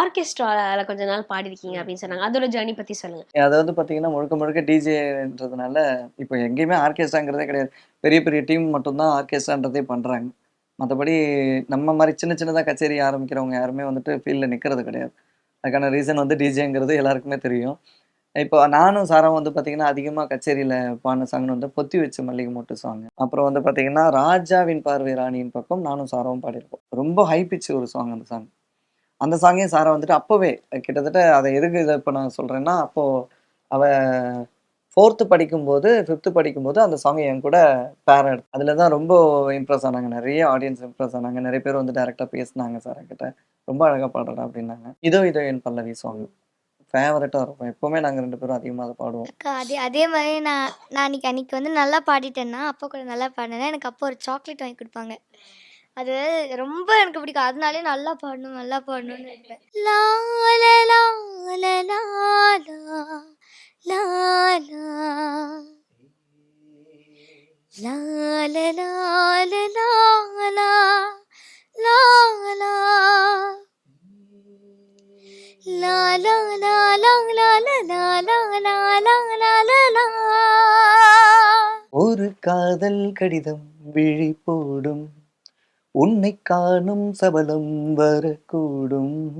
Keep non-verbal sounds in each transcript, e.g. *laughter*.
ஆர்கெஸ்ட்ரால கொஞ்ச நாள் பாடிருக்கீங்க அப்படின்னு சொன்னாங்க. அதோட ஜேர்னி பத்தி சொல்லுங்க. அது வந்து பார்த்தீங்கன்னா முழுக்க முழுக்க டிஜேன்றதுனால இப்போ எங்கேயுமே ஆர்கெஸ்ட்ராங்கிறதே கிடையாது. பெரிய பெரிய டீம் மட்டும்தான் ஆர்கெஸ்ட்ரான்றதே பண்ணுறாங்க மற்றபடி நம்ம மாதிரி சின்ன சின்னதாக கச்சேரி ஆரம்பிக்கிறவங்க யாருமே வந்துட்டு ஃபீல்டில் நிற்கிறது கிடையாது. அதுக்கான ரீசன் வந்து டிஜேங்கிறது எல்லாருக்குமே தெரியும். இப்போ நானும் சாராவும் வந்து பார்த்தீங்கன்னா அதிகமாக கச்சேரியில் பாடின சாங்னு வந்து பொத்தி வச்ச மல்லிகை மொட்டு சாங் அப்புறம் வந்து பார்த்தீங்கன்னா ராஜாவின் பார்வை ராணியின் பக்கம் நானும் சாராவும் பாடியிருப்போம் ரொம்ப ஹை பிச் ஒரு சாங் அந்த சாங் அந்த சாங்கையும் சாரா வந்துட்டு அப்போவே கிட்டத்தட்ட அதை எதுக்கு இதை இப்போ நான் சொல்கிறேன்னா அப்போது அவ ஃபோர்த்து படிக்கும்போது ஃபிஃப்த்து படிக்கும்போது அந்த சாங் என் கூட பேரட் எடுத்து. அதில் தான் ரொம்ப இம்ப்ரெஸ் ஆனாங்க. நிறைய ஆடியன்ஸ் இம்ப்ரெஸ் ஆனாங்க. நிறைய பேர் வந்து டேரெக்டாக பேசினாங்க சார் கிட்ட ரொம்ப அழகாக பாடுறா அப்படின்னாங்க. இதோ இதோ என் பல்லவி சாங் ஃபேவரட்டாக இருக்கும். எப்போவுமே நாங்கள் ரெண்டு பேரும் அதிகமாக அதை பாடுவோம். அதே அதே மாதிரி நான் நான் அன்றைக்கி அன்றைக்கி வந்து நல்லா பாடிட்டேன்னா அப்போ கூட நல்லா பாடினேன்னா எனக்கு அப்போ ஒரு சாக்லேட் வாங்கி கொடுப்பாங்க. அது ரொம்ப எனக்கு பிடிக்கும் அதனாலே நல்லா பாடணும் நல்லா பாடணும்னு நினைப்பேன் ஒரு காதல் கடிதம் விழி போடும் உன்னை காணும் சபலம் வரக்கூடும்.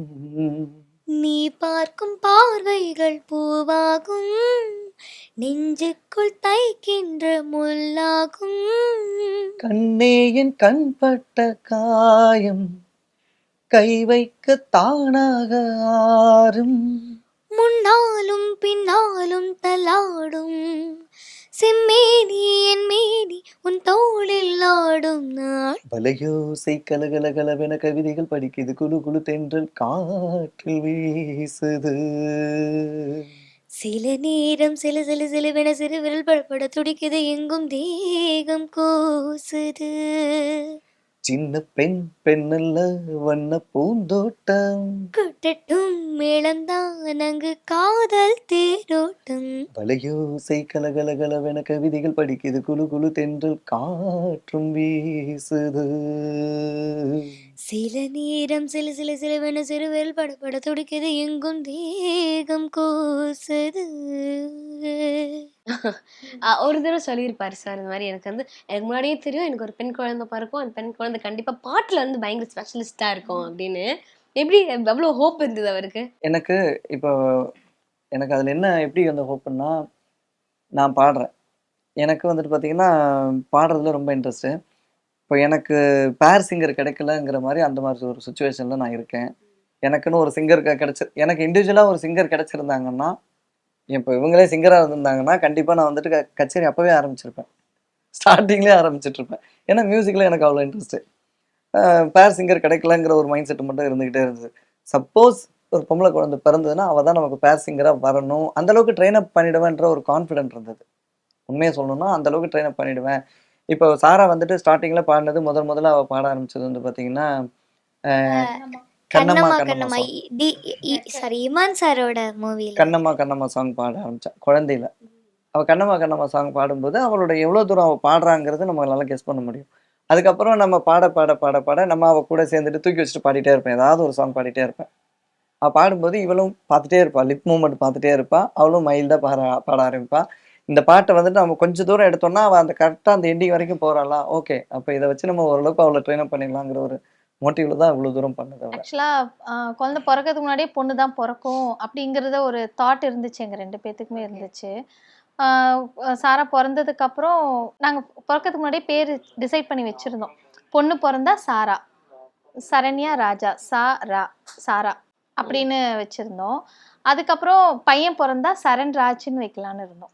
நீ பார்க்கும் பார்வைகள் பூவாகும். நெஞ்சுக்குள் தைக்கின்ற முள்ளாகும். கண்ணே என் கண்பட்ட காயம் கை வைக்க தானாக ஆறும். முன்னாலும் பின்னாலும் தலாடும் செம்மேனி என் மேனி உன் தோளில் ஆடும் நாள். வலையோசை கலகல கலவென கவிதைகள் படிக்குது. குழு குழு தென்றல் காற்றில் வீசுது. சில நேரம் சில சில சிலுவென சிறு விரல் படப்பட துடிக்குது. எங்கும் தேகம் கூசுது. சின்ன பெண் பெண்ணல்ல வண்ண பூந்தோட்டம். கொட்டட்டும் மேளம்தான் அங்கு காதல் தேரோட்டம். வலையோசை கலகல கலவென கவிதைகள் படிக்குது குழு குழு தென்றல் காற்றும் வீசுது. சில நேரம் சில சில சிலுவென சிறு விரல் படப்பட துடிக்குது. எங்கும் தேகம் கூசுது. ஒரு தடவை சொல்லியிருப்பாரு சார் இந்த மாதிரி எனக்கு வந்து எனக்கு முன்னாடியே தெரியும் எனக்கு ஒரு பெண் குழந்தை பிறக்கும் அந்த பெண் குழந்தை கண்டிப்பா பாட்டுல வந்து பயங்கர ஸ்பெஷலிஸ்டா இருக்கும் அப்படின்னு. எப்படி எவ்வளவு ஹோப் இருந்தது அவருக்கு? எனக்கு இப்போ எனக்கு அதில் என்ன எப்படி அந்த ஹோப்புன்னா நான் பாடுறேன். எனக்கு வந்துட்டு பார்த்தீங்கன்னா பாடுறதுல ரொம்ப இன்ட்ரெஸ்ட்டு இப்போ எனக்கு பேர் சிங்கர் கிடைக்கலங்கிற மாதிரி அந்த மாதிரி ஒரு சுச்சுவேஷனில் நான் இருக்கேன். எனக்குன்னு ஒரு சிங்கர் கிடைச்சி எனக்கு இண்டிவிஜுவலாக ஒரு சிங்கர் கிடச்சிருந்தாங்கன்னா இப்போ இவங்களே சிங்கராக இருந்திருந்தாங்கன்னா கண்டிப்பாக நான் வந்துட்டு க- கச்சேரி அப்போவே ஆரம்பிச்சிருப்பேன். ஸ்டார்டிங்லேயே ஆரம்பிச்சிட்ருப்பேன் ஏன்னா மியூசிக்கில் எனக்கு அவ்வளோ இன்ட்ரெஸ்ட்டு பேர் சிங்கர் கிடைக்கலங்கிற ஒரு மைண்ட் செட் மட்டும் இருந்துக்கிட்டே இருந்தது. சப்போஸ் ஒரு பொம்பளை குழந்தை பிறந்ததுன்னா அவள் தான் நமக்கு பேர் சிங்கராக வரணும். அந்தளவுக்கு ட்ரெயின் அப் பண்ணிடுவேன்ற ஒரு கான்ஃபிடென்ட் இருந்தது. உண்மையை சொல்லணும்னா அந்த அளவுக்கு ட்ரெயின் அப் பண்ணிடுவேன். இப்போ சாரா வந்துட்டு ஸ்டார்டிங்கில் பாடினது முதல் முதல்ல அவள் பாட ஆரம்பிச்சது வந்து பார்த்தீங்கன்னா அஹ், Kannamma Kannamma Kannamma Kannamma. song. D sorry Imman சாரோட மூவியில் கண்ணம்மா கண்ணம்மா சாங் பாட ஆரம்பிச்சா குழந்தையில. அவள் கண்ணம்மா கண்ணம்மா சாங் பாடும்போது அவளோட எவ்வளோ தூரம் அவள் பாடுறாங்கிறது நம்ம நல்லா கெஸ் பண்ண முடியும். அதுக்கப்புறம் நம்ம பாட பாட பாட பாட நம்ம அவள் கூட சேர்ந்துட்டு தூக்கி வச்சுட்டு பாடிட்டே இருப்பேன். ஏதாவது ஒரு சாங் பாடிட்டே இருப்பேன். அவள் பாடும்போது இவளும் பார்த்துட்டே இருப்பா. லிப் மூமெண்ட் பார்த்துட்டே இருப்பா. அவளும் மைல்டாக பாட பாட ஆரம்பிப்பா. இந்த பாட்டை வந்துட்டு நம்ம கொஞ்சம் தூரம் எடுத்தோம்னா அவள் அந்த கரெக்டாக அந்த எண்டிங் வரைக்கும் போகிறாளா ஓகே அப்போ இதை வச்சு நம்ம ஓரளவுக்கு அவளை ட்ரெயின் அப் பண்ணிடலாங்கிற ஒரு மோட்டிவ்ல தான் இவ்வளோ தூரம் பண்ணது ஆக்சுவலாக குழந்தை பிறக்கிறதுக்கு முன்னாடியே பொண்ணு தான் பிறக்கும் அப்படிங்கிறத ஒரு தாட் இருந்துச்சு எங்கள் ரெண்டு பேர்த்துக்குமே இருந்துச்சு. சாரா பிறந்ததுக்கு அப்புறம் நாங்கள் பிறக்கிறதுக்கு முன்னாடியே பேர் டிசைட் பண்ணி வச்சுருந்தோம். பொண்ணு பிறந்தா சாரா சரண்யா ராஜா சா ரா சாரா அப்படின்னு வச்சுருந்தோம். அதுக்கப்புறம் பையன் பிறந்தா சரண் ராஜ்னு வைக்கலான்னு இருந்தோம்.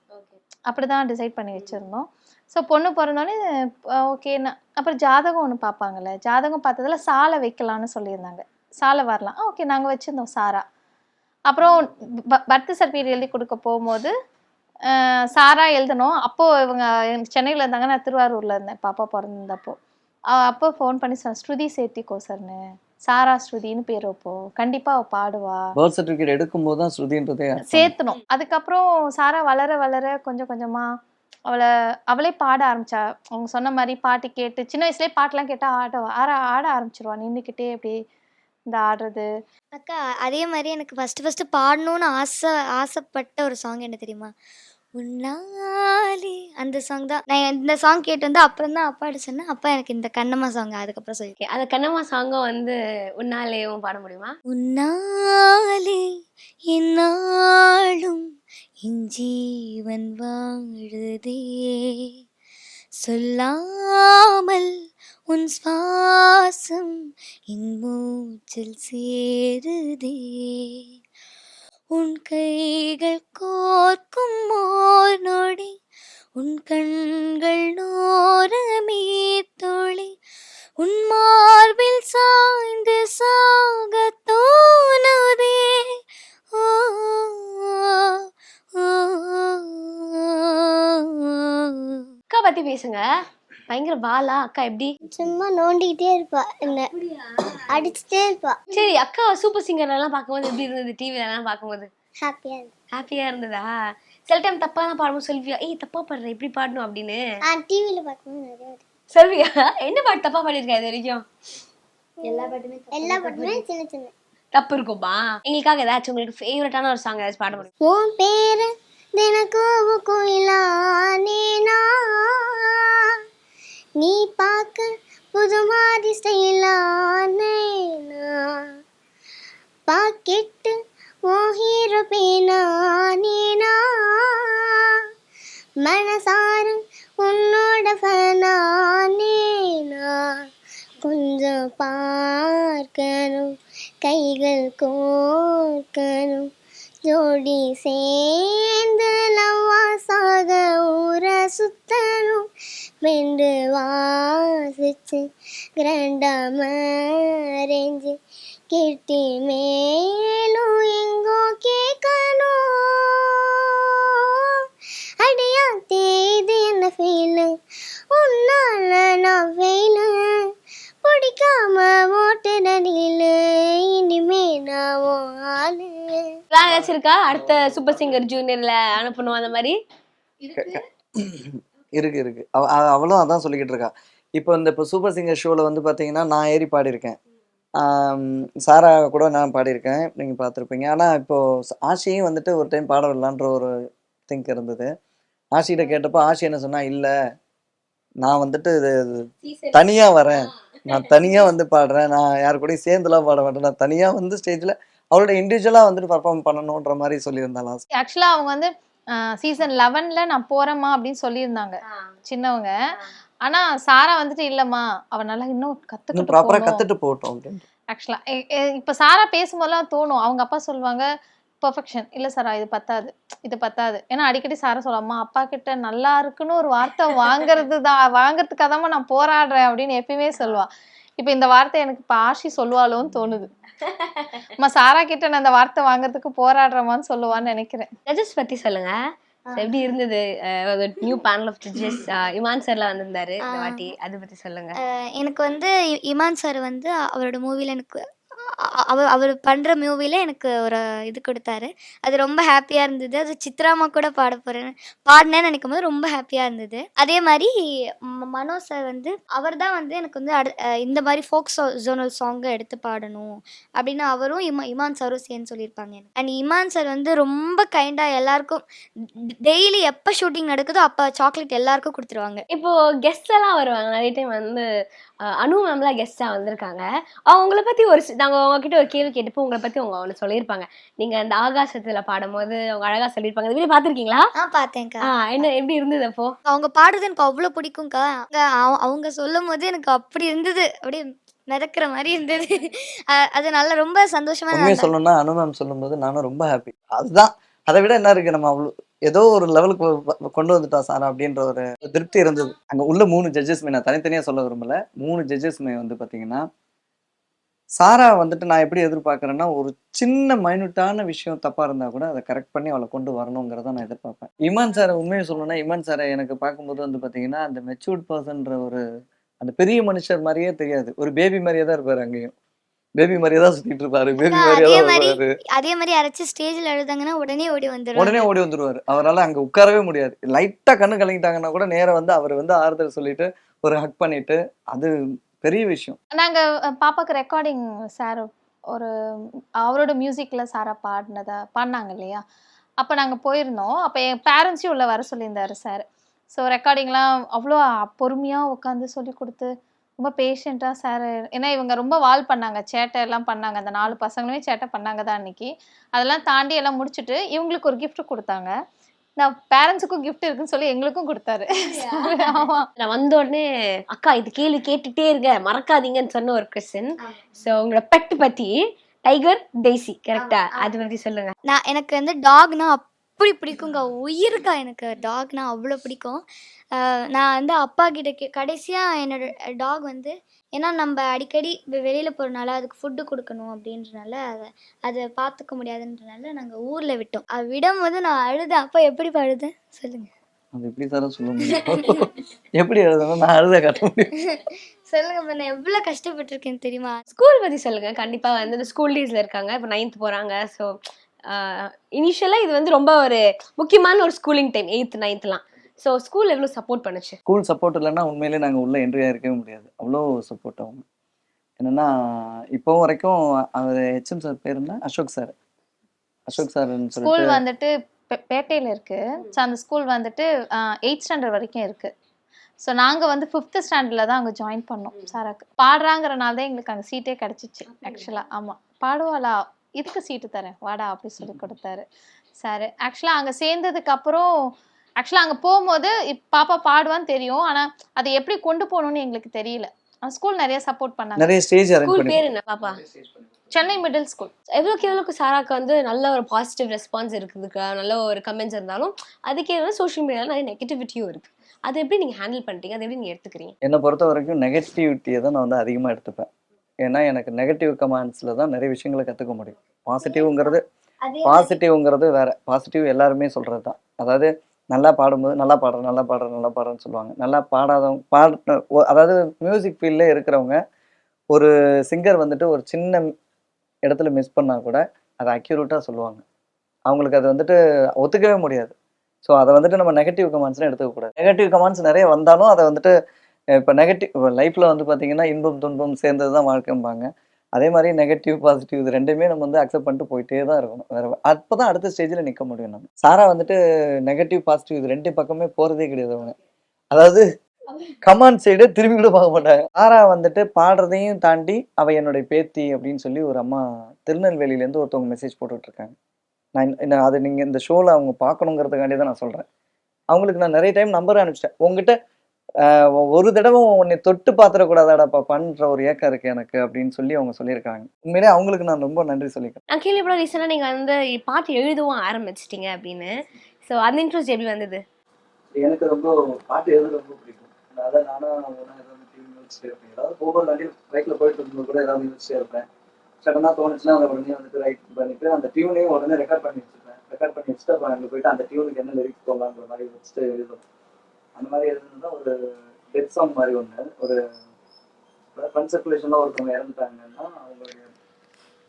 அப்படி தான் டிசைட் பண்ணி வச்சுருந்தோம். ஸோ பொண்ணு பிறந்தோடனே ஓகே அப்புறம் ஜாதகம் ஒன்று பார்ப்பாங்கல்ல ஜாதகம் பார்த்ததில் சாலை வைக்கலான்னு சொல்லியிருந்தாங்க. சாலை வரலாம். ஓகே நாங்கள் வச்சுருந்தோம் சாரா. அப்புறம் பர்த் சர்டிஃபிகேட் எழுதி கொடுக்க போகும்போது சாரா எழுதணும். அப்போது இவங்க சென்னையில் இருந்தாங்க. நான் திருவாரூரில் இருந்தேன். பாப்பா பிறந்திருந்தப்போ. அப்போ ஃபோன் பண்ணி சொன்னேன் ஸ்ருதி சேர்த்திக்கோ சார்னு சாரா ஸ்ருதின்னு பேர் வைப்போம் கண்டிப்பாக அவள் பாடுவா. பர்த் சர்டிஃபிகேட் எடுக்கும்போது தான் ஸ்ருதின்றதே சேர்த்தணும். அதுக்கப்புறம் சாரா வளர வளர கொஞ்சம் கொஞ்சமா அவளை அவளே பாட ஆரம்பிச்சா. அவங்க சொன்ன மாதிரி பாட்டு கேட்டு சின்ன வயசுலயே பாட்டெல்லாம் கேட்டா ஆட ஆட ஆட ஆரம்பிச்சிருவா. நின்றுக்கிட்டே அப்படியே இந்த ஆடுறது. அக்கா அதே மாதிரி எனக்கு ஃபஸ்ட்டு ஃபஸ்ட்டு பாடணும்னு ஆசை ஆசைப்பட்ட ஒரு சாங் என்ன தெரியுமா? உன்னாலே அந்த சாங் தான். நான் இந்த சாங் கேட்டு வந்து அப்புறம் தான் அப்பாட்ட சொன்னேன். அப்பா எனக்கு இந்த கண்ணம்மா சாங் அதுக்கப்புறம் சொல்லி ஓகே அந்த கண்ணம்மா சாங்கும் வந்து உன்னாலேயும் பாட முடியுமா? உன்னாலே என்னாலும் என் ஜீவன் வாழுதே. சொல்லாமல் உன் சுவாசம் என் மூச்சில் சேருதே. உன் கைகள் பேசுங்க. பயங்கர பாலா அக்கா எப்படி? சும்மா நோண்டிக்கிட்டே இருப்பா என்ன அடிச்சுட்டே இருப்பா. சரி அக்கா சூப்பர் சிங்கர் எல்லாம் பார்க்கும்போது எப்படி இருந்தது? டிவில எல்லாம் பார்க்கும்போது? ஹாப்பியா ஹாப்பியா இருந்ததா? சில டைம் தப்பாலாம் பாடும்போது சொல்வியா ஏய் தப்பா பாடுற எப்படி பாடணும்? அப்படின்னு. ஆ டிவியில பார்க்கும்போது நிறைய. சொல்வியா என்ன பாட்டு தப்பா பாடிருக்கா இது வரைக்கும்? எல்லா பாட்டுமே சின்ன சின்ன. தப்பு இருக்குமா? எங்களுக்காக ஏதாச்சும் உங்களுக்கு ஃபேவரட்டான ஒரு சாங் ஏதாச்சும் பாட முடியும்? உன் பேரு தினக்கூவு குயிலானேனா நீ பார்க்க புது மாதிரி ஸ்டைலானேனா பாக்கெட்டு ஓ ஹீரோ பேனானேனா மனசாரு உன்னோட ஃபேனானேனா கொஞ்சம் பார்க்கணும் கைகள் கோர்க்கணும் ஜோடி சே ரெண்டு வாசிச்சு கிராண்டா மேரேஞ்சு கிட்டி மேலும் எங்கோ கேட்கணும் அடியா தேது என்ன ஃபீலு உன்னால நான் ஃபெயிலு பிடிக்காம ஓட்டுறதில்ல இனிமே நான் ஆளு. ஏதாச்சும் இருக்கா அடுத்த சூப்பர் சிங்கர் ஜூனியர்ல அனுப்பணும் அந்த மாதிரி? இருக்கு இருக்கு. அவ அவ- அவளும் அதான் சொல்லிக்கிட்டு இருக்கா. இப்போ இந்த இப்போ சூப்பர் சிங்கர் ஷோவில் வந்து பார்த்தீங்கன்னா நான் ஏறி பாடியிருக்கேன். சாரா கூட நான் பாடியிருக்கேன். நீங்கள் பார்த்துருப்பீங்க ஆனால் இப்போ ச- ஆஷியும் வந்துட்டு ஒரு டைம் பாட விடலான்ற ஒரு திங்க் இருந்தது. ஆஷிகிட்ட கேட்டப்போ ஆஷி என்ன சொன்னா இல்லை நான் வந்துட்டு இது தனியாக வரேன். நான் தனியாக வந்து பாடுறேன். நான் யார் கூடயும் சேர்ந்துலாம் பாட மாட்டேன். நான் தனியாக வந்து ஸ்டேஜில் அவளோட இண்டிவிஜுவலாக வந்துட்டு பர்ஃபார்ம் பண்ணணுன்ற மாதிரி சொல்லியிருந்தாலாம் ஆக்சுவலா அவங்க வந்து சீசன் லெவன்ல நான் போறேம்மா அப்படின்னு சொல்லியிருந்தாங்க. சின்னவங்க. ஆனா சாரா வந்துட்டு இல்லம்மா அவ நல்லா இன்னும் கத்துக்கிட்டு. கற்றுட்டு போகட்டும் அப்படின்ட்டு. ஆக்சுவலா இப்ப சாரா பேசும்போதெல்லாம் தோணும். அவங்க அப்பா சொல்லுவாங்க பெர்ஃபெக்ஷன் இல்ல சாரா இது பத்தாது. இது பத்தாது. ஏன்னா அடிக்கடி சாரா சொல்லாமா அப்பா கிட்ட நல்லா இருக்குன்னு ஒரு வார்த்தை வாங்குறது தான். வாங்குறதுக்காக நான் போராடுறேன். அப்படின்னு எப்பயுமே சொல்லுவா. இப்ப இந்த வார்த்தை எனக்கு இப்ப ஆஷி சொல்லுவாளோன்னு தோணுது. அம்மா சாரா கிட்ட நான் அந்த வார்த்தை வாங்குறதுக்கு போராடுறமான்னு சொல்லுவான்னு நினைக்கிறேன். ஜட்ஜஸ் பத்தி சொல்லுங்க. எப்படி இருந்தது? New panel of judges Imman சார்ல வந்திருந்தாரு இந்த வாட்டி. அதை பத்தி சொல்லுங்க. எனக்கு வந்து இ- இமான் சார் வந்து அவரோட மூவியில் எனக்கு அவர் அவர் பண்ணுற மூவியில் எனக்கு ஒரு இது கொடுத்தாரு. அது ரொம்ப ஹாப்பியாக இருந்தது. அது சித்ராமா கூட பாட போகிறேன் பாடினேன்னு நினைக்கும் போது ரொம்ப ஹாப்பியாக இருந்தது. அதே மாதிரி ம- மனோ சார் வந்து அவர் தான் வந்து எனக்கு வந்து அடு இந்த மாதிரி ஃபோக் ஜோனல் சாங்கை எடுத்து பாடணும் அப்படின்னு அவரும் இமா இமான் சாரும் சேர்ந்து சொல்லியிருப்பாங்க எனக்கு. அண்ட் இமான் சார் வந்து ரொம்ப கைண்டாக எல்லாருக்கும் டெய்லி எப்போ ஷூட்டிங் நடக்குதோ அப்போ சாக்லேட் எல்லாருக்கும் கொடுத்துருவாங்க. இப்போ கெஸ்ட் எல்லாம் வருவாங்க. நிறைய டைம் வந்து அனு மேம்லாம் கெஸ்ட்டாக வந்திருக்காங்க. அவங்கள பற்றி ஒரு நாங்கள் உங்ககிட்ட ஒரு கேள்வி கேட்டப்போ உங்களை பத்தி அவங்க ஒன்று சொல்லியிருப்பாங்க. நீங்க அந்த ஆகாசத்துல பாடும்போது அவங்க அழகா சொல்லியிருப்பாங்க. இந்த வீடியோ பாத்திருக்கீங்களா ஆ பார்த்தேன்க்கா. என்ன எப்படி இருந்தது அப்போ? அவங்க பாடுறது எனக்கு அவ்வளோ பிடிக்கும்க்கா. அவங்க அவ- அவங்க சொல்லும் போது எனக்கு அப்படி இருந்தது. அப்படியே மிதக்கிற மாதிரி இருந்தது. அது நல்லா ரொம்ப சந்தோஷமா உண்மையை நான் சொல்லணும்னா அனு மேம் சொல்லும்போது நானும் ரொம்ப ஹாப்பி அதுதான். அதை விட என்ன இருக்கு? நம்ம அவ்வளோ ஏதோ ஒரு லெவலுக்கு கொண்டு வந்துட்டா சாரா அப்படின்ற ஒரு திருப்தி இருந்தது. அங்க உள்ள மூணு ஜட்ஜஸ்மே நான் தனித்தனியா சொல்ல விரும்பல. மூணு ஜட்ஜஸ்மே வந்து பாத்தீங்கன்னா சாரா வந்துட்டு நான் எப்படி எதிர்பார்க்கறேன்னா ஒரு சின்ன மைனூட்டான விஷயம் தப்பா இருந்தா கூட அதை கரெக்ட் பண்ணி அவளை கொண்டு வரணுங்கிறத நான் எதிர்பார்ப்பேன். இமான் சாரை உண்மையை சொல்லணும்னா இமான் சாரை எனக்கு பார்க்கும்போது வந்து பாத்தீங்கன்னா அந்த மெச்சூர்ட் பர்சன்ற ஒரு அந்த பெரிய மனுஷர் மாதிரியே தெரியாது. ஒரு பேபி மாதிரியே தான் இருப்பாரு அங்கேயும். பேபி மாதிரியே தான் சுத்திட்டு இருப்பாரு. பேபி மாதிரியே அதே தான் மாதிரி வருவாரு. அதே மாதிரி அரைச்சு ஸ்டேஜில் எழுதாங்கன்னா உடனே ஓடி வந்துடும் உடனே ஓடி வந்துருவாரு. அவரால அங்க உட்காரவே முடியாது. லைட்டா கண்ணு கலங்கிட்டாங்கன்னா கூட நேரா வந்து அவர் வந்து ஆறுதல் சொல்லிட்டு ஒரு ஹக் பண்ணிட்டு அது பெரிய விஷயம். நாங்க பாப்பாக்கு ரெக்கார்டிங் சார் ஒரு அவரோட மியூசிக்ல சாரா பாடினதா பாடினாங்க இல்லையா? அப்போ நாங்கள் போயிருந்தோம். அப்போ என் பேரண்ட்ஸையும் உள்ள வர சொல்லியிருந்தாரு சார் ஸோ ரெக்கார்டிங்லாம் அவ்வளோ பொறுமையாக உட்காந்து சொல்லி கொடுத்து ரொம்ப பேஷண்ட்டாக சார் ஏன்னா இவங்க ரொம்ப வால் பண்ணாங்க. சேட்டை எல்லாம் பண்ணாங்க. அந்த நாலு பசங்களுமே சேட்டை பண்ணாங்க தான் அன்னைக்கு. அதெல்லாம் தாண்டி எல்லாம் முடிச்சுட்டு இவங்களுக்கு ஒரு கிஃப்ட் கொடுத்தாங்க. நான் பேரண்ட்ஸுக்கும் gift இருக்குன்னு சொல்லி எங்களுக்கும் கொடுத்தாரு. ஆமா. நான் வந்த உடனே அக்கா இது கேள்வி கேட்டுட்டே இருங்க மறக்காதீங்கன்னு சொன்ன ஒரு கொஸ்டின் ஸோ உங்களோட பெட் பத்தி டைகர் டெய்ஸி கரெக்டா அது பத்தி சொல்லுங்க. நான் எனக்கு வந்து டாக்னா அப்படி பிடிக்குங்க. உயிருக்கா எனக்கு டாக்னா அவ்வளோ பிடிக்கும். நான் வந்து அப்பா கிட்ட கே கடைசியாக என்னோட டாக் வந்து ஏன்னா நம்ம அடிக்கடி வெளியில் போகிறனால அதுக்கு ஃபுட்டு கொடுக்கணும் அப்படின்றனால அதை அதை பார்த்துக்க முடியாதுன்றனால நாங்கள் ஊரில் விட்டோம். அது விடும்போது நான் அழுதேன். அப்போ எப்படி அழுதேன் சொல்லுங்கள் அது எப்படி சார் சொல்ல முடியும்? எப்படி எழுதணும் நான் அழுத காட்ட முடியும். *laughs* சொல்லுங்க இப்போ நான் எவ்வளோ கஷ்டப்பட்டிருக்கேன்னு தெரியுமா? ஸ்கூல் பத்தி சொல்லுங்க. கண்டிப்பா வந்து ஸ்கூல் டேஸ்ல இருக்காங்க. இப்போ நைன்த் போறாங்க. ஸோ இனிஷியலா இது வந்து ரொம்ப ஒரு முக்கியமான ஒரு ஸ்கூலிங் டைம் எயித் நைன்த்லாம் ஸோ ஸ்கூல் எவ்வளவு சப்போர்ட் பண்ணுச்சு? ஸ்கூல் சப்போர்ட் இல்லைன்னா உண்மையிலே நாங்கள் உள்ள என்ட்ரி ஆயிருக்கவே முடியாது. அவ்வளோ சப்போர்ட் அவங்க. என்னன்னா இப்போ வரைக்கும் அவர் ஹெச்எம் சார் பேர் என்ன? அசோக் சார் அசோக் சார்னு ஸ்கூல் வந்துட்டு பேட்டையில இருக்கு. ஸோ அந்த ஸ்கூல் வந்துட்டு எயிட் ஸ்டாண்டர்ட் வரைக்கும் இருக்கு. ஸோ நாங்கள் வந்து ஃபிஃப்த் ஸ்டாண்டர்டில் தான் அங்கே ஜாயின் பண்ணோம் சாராக்கு பாடுறாங்கிறனால தான் எங்களுக்கு அங்கே சீட்டே கிடச்சிச்சு ஆக்சுவலாக ஆமாம் பாடுவாளா? இதுக்கு சீட்டு தரேன். வாடா அப்படி சொல்லி கொடுத்தாரு. சார் ஆக்சுவலாக அங்கே சேர்ந்ததுக்கு அப்புறம் ஆக்சுவலாக அங்கே போகும்போது இப் பாப்பா பாடுவான்னு தெரியும். ஆனால் அதை எப்படி கொண்டு போகணும்னு எங்களுக்கு தெரியல. ஸ்கூல் நிறைய சப்போர்ட் பண்ணாங்க. நிறைய ஸ்டேஜ் அரேஞ்ச் ஸ்கூல் பேர் என்ன பாப்பா? சென்னை மிடில் ஸ்கூல் எவ்வளோக்கு எவ்வளோக்கு சாராக்கு வந்து நல்ல ஒரு பாசிட்டிவ் ரெஸ்பான்ஸ் இருக்குதுக்கா நல்ல ஒரு கமெண்ட்ஸ் இருந்தாலும் அதுக்கே வந்து சோஷியல் மீடியாவில் நிறைய நெகட்டிவிட்டியும் இருக்கு. அதை எப்படி நீங்க ஹேண்டில் பண்ணிட்டீங்க? அதை எப்படி நீங்க எடுத்துக்கிறீங்க? என்னை பொறுத்த வரைக்கும் நெகட்டிவிட்டியை தான் நான் வந்து அதிகமாக எடுத்துப்பேன். ஏன்னா எனக்கு நெகட்டிவ் கமெண்ட்ஸில் தான் நிறைய விஷயங்களை கற்றுக்க முடியும். பாசிட்டிவ்ங்கிறது பாசிட்டிவ்ங்கிறது வேற. பாசிட்டிவ் எல்லாருமே சொல்கிறது தான். அதாவது நல்லா பாடும்போது நல்லா பாடுற நல்லா பாடுற நல்லா பாடுறேன்னு சொல்லுவாங்க. நல்லா பாடாதவங்க பாட அதாவது மியூசிக் ஃபீல்டில் இருக்கிறவங்க ஒரு சிங்கர் வந்துட்டு ஒரு சின்ன இடத்துல மிஸ் பண்ணால் கூட அதை அக்யூரேட்டாக சொல்லுவாங்க. அவங்களுக்கு அது வந்துட்டு ஒத்துக்கவே முடியாது. ஸோ அதை வந்துட்டு நம்ம நெகட்டிவ் கமெண்ட்ஸ்னு எடுத்துக்கக்கூடாது. நெகட்டிவ் கமெண்ட்ஸ் நிறைய வந்தாலும் அதை வந்துட்டு இப்போ நெகட்டிவ் லைஃப்பில் வந்து பார்த்தீங்கன்னா இன்பம் துன்பம் சேர்ந்தது தான் வாழ்க்கைம்பாங்க. அதே மாதிரி நெகட்டிவ் பாசிட்டிவ் இது ரெண்டுமே நம்ம வந்து அக்செப்ட் பண்ணிட்டு போயிட்டே தான் இருக்கணும். வேறு அப்போ தான் அடுத்த ஸ்டேஜில் நிற்க முடியும் நம்ம. சாரா வந்துட்டு நெகட்டிவ் பாசிட்டிவ் இது ரெண்டு பக்கமே போகிறதே கிடையாது அவங்க அதாவது கமாண்ட் சைடு திரும்பி கூட பார்க்க மாட்டாங்க. சாரா வந்துட்டு பாடுறதையும் தாண்டி அவள் என்னுடைய பேத்தி அப்படின்னு சொல்லி ஒரு அம்மா திருநெல்வேலியிலேருந்து ஒருத்தவங்க மெசேஜ் போட்டுட்ருக்காங்க. நான் அதை நீங்கள் இந்த ஷோவில் அவங்க பார்க்கணுங்கிறதுக்காண்டி தான் நான் சொல்கிறேன் அவங்களுக்கு நான் நிறைய டைம் நம்பர் அனுப்பிச்சிட்டேன். உங்ககிட்ட ஒரு தடவை உன்னை தொட்டு பாத்திரக்கூடாதாடா பாப்பான்ற ஒரு ஏக்கம் இருக்கு எனக்கு அப்படின்னு சொல்லி அவங்க சொல்லியிருக்காங்க. உண்மையிலே அவங்களுக்கு நான் ரொம்ப நன்றி சொல்லிக்கிறேன். நான் கேள்விப்பட ரீசெண்டாக நீங்க வந்து பாட்டு எழுதவும் ஆரம்பிச்சிட்டீங்க அப்படின்னு. ஸோ அந்த இன்ட்ரெஸ்ட் எப்படி வந்தது? எனக்கு ரொம்ப பாட்டு எழுத ரொம்ப பிடிக்கும். அதான் நானும் ஏதாவது டிவி இருப்பேன். ஏதாவது போகிற வண்டி பைக்கில் போயிட்டு இருக்கும்போது கூட ஏதாவது யோசிச்சுட்டே இருப்பேன். சடனாக தோணுச்சுன்னா அதை உடனே வந்துட்டு ரைட் பண்ணிட்டு அந்த டியூனையும் உடனே ரெக்கார்ட் பண்ணி வச்சுருப்பேன் ரெக்கார்ட் பண்ணி வச்சுட்டு அப்புறம் அங்கே போயிட்டு அந்த டியூனுக்கு என்ன லிரிக்ஸ் போடலான்ற மாதிரி வச்சுட்டு எழுதும் அந்த மாதிரி எழுதுனது ஒரு டெத் சாங் மாதிரி ஒன்று ஒரு ஃப்ரெண்ட் சர்க்குலேஷனில் ஒருத்தவங்க இறந்துட்டாங்கன்னா அவங்களுடைய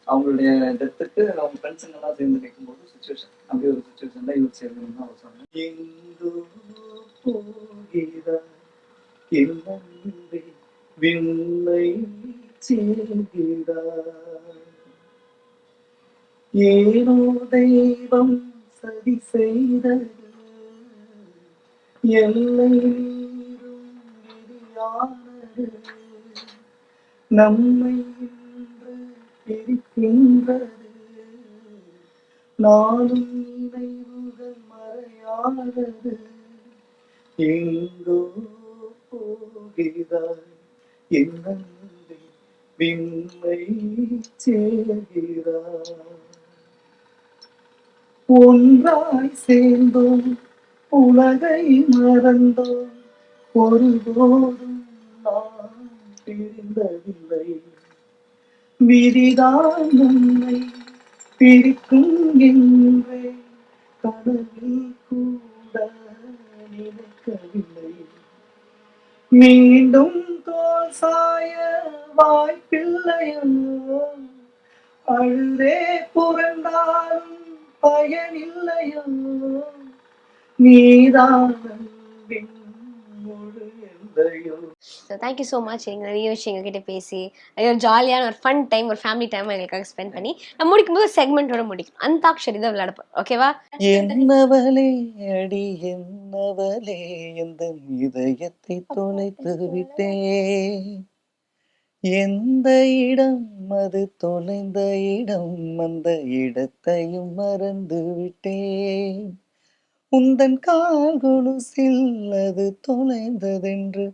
அவங்களுடைய டெத்துக்கு அவங்க ஃப்ரெண்ட்ஸுங்கெல்லாம் சேர்ந்து கேட்கும்போது சுச்சுவேஷன் அப்படி ஒரு சுச்சுவேஷன் தான் யூஸ் எழுதணும் அவர் சொன்னாங்க எங்கோ விண்ணை ஏனோ தெய்வம் சரி செய்தது நம்மை பிரிக்கின்றது நாளும் நினைவுகள் மறையாதது எங்கோ போகிறாய் என் அன்பே, சேர்கிறாய். ஒன்றாய் சேர்ந்தோம் உலகை மறந்தோம். ஒருபோதும் நாம் பிரிந்ததில்லை விதிதான் உன்னை பிரிக்கும் என்றே கனவில் கூட நினைக்கவில்லை. மீண்டும் தோல் சாய வாய்ப்பில்லையோ அழுதே புரண்டாலும் பயனில்லையோ so thank you so much எங்க நிறைய விஷயம் எங்ககிட்ட பேசி ஒரு ஜாலியான ஒரு ஃபன் டைம் ஒரு ஃபேமிலி டைம் எங்களுக்காக ஸ்பெண்ட் பண்ணி நம்ம முடிக்கும் போது செக்மெண்ட்டோட முடிக்கும். அந்தாக்ஷரி தான் விளையாட ஓகேவா என்னவளே அடி என்னவளே எந்த இதயத்தை தொலைத்து விட்டேன்? எந்த இடம் அது தொலைந்த இடம் அந்த இடத்தையும் மறந்து விட்டேன். உந்தன் கால் கொலுசில் அது தொலைந்ததென்று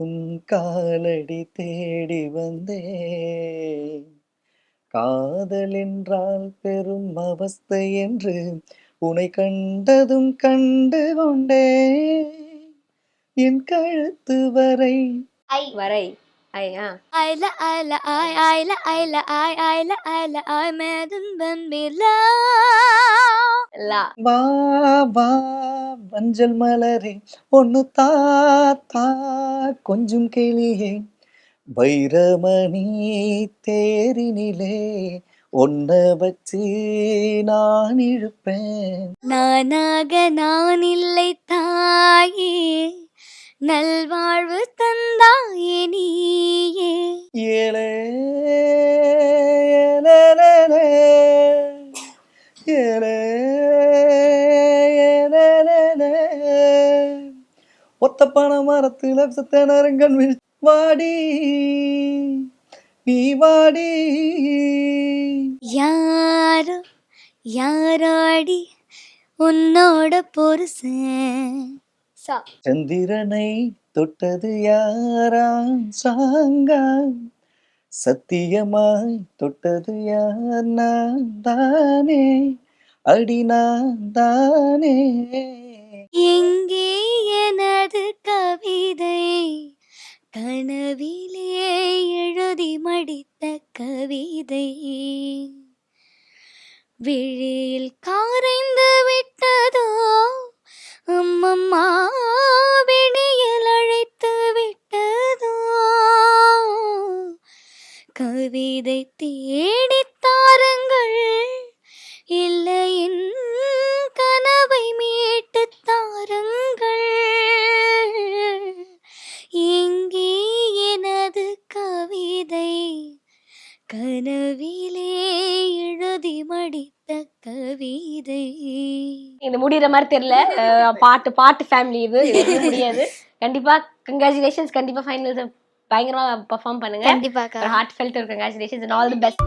உன் காலடி தேடி வந்தேன். காதல் என்றால் பெரும் அவஸ்தை என்று உனை கண்டதும் கண்டு கொண்டே என் கழுத்து வரை வரை. ஐயா ஐல ஐல ஐ ஐல ஐல ஐ ஐல ஐல ஐ மேதன் பம்பிலா லா வா வா மஞ்சள் மலரே ஒன்னு தா தா கொஞ்சம் கிளியே. வைரமணி தேரினிலே ஒன்ன வச்சு நான் இழுப்பேன். நானாக நான் இல்லை தாயே நல்வாழ்வு ஒத்த பனை மரத்துல சத்தனரங்கன் வாடி நீ வாடி. யாரோ யாராடி உன்னோட பொருசன் சந்திரனை தொட்டது யாராம் சாங்கா சத்தியமாய் தொட்டது யார்? நான் தானே அடி நான் தானே. எங்கே எனது கவிதை? கனவிலே எழுதி மடித்த கவிதை. விழியில் காரைந்து விட்டதோ? அம்மம்மா விழியில் அழைத்து விட்டதோ? கவிதை தேடித்தாருங்கள் இல்லை இது முடியற மாதிரி தெரியல. பாட்டு பாட்டு ஃபேமிலி இது முடியாது. கண்டிப்பா கங்க்ராச்சுலேஷன்ஸ் கண்டிப்பா ஃபைனல்ஸ் பயங்கரமா பெர்ஃபார்ம் பண்ணுங்க. கண்டிப்பாக்கா heartfelt congratulations all the best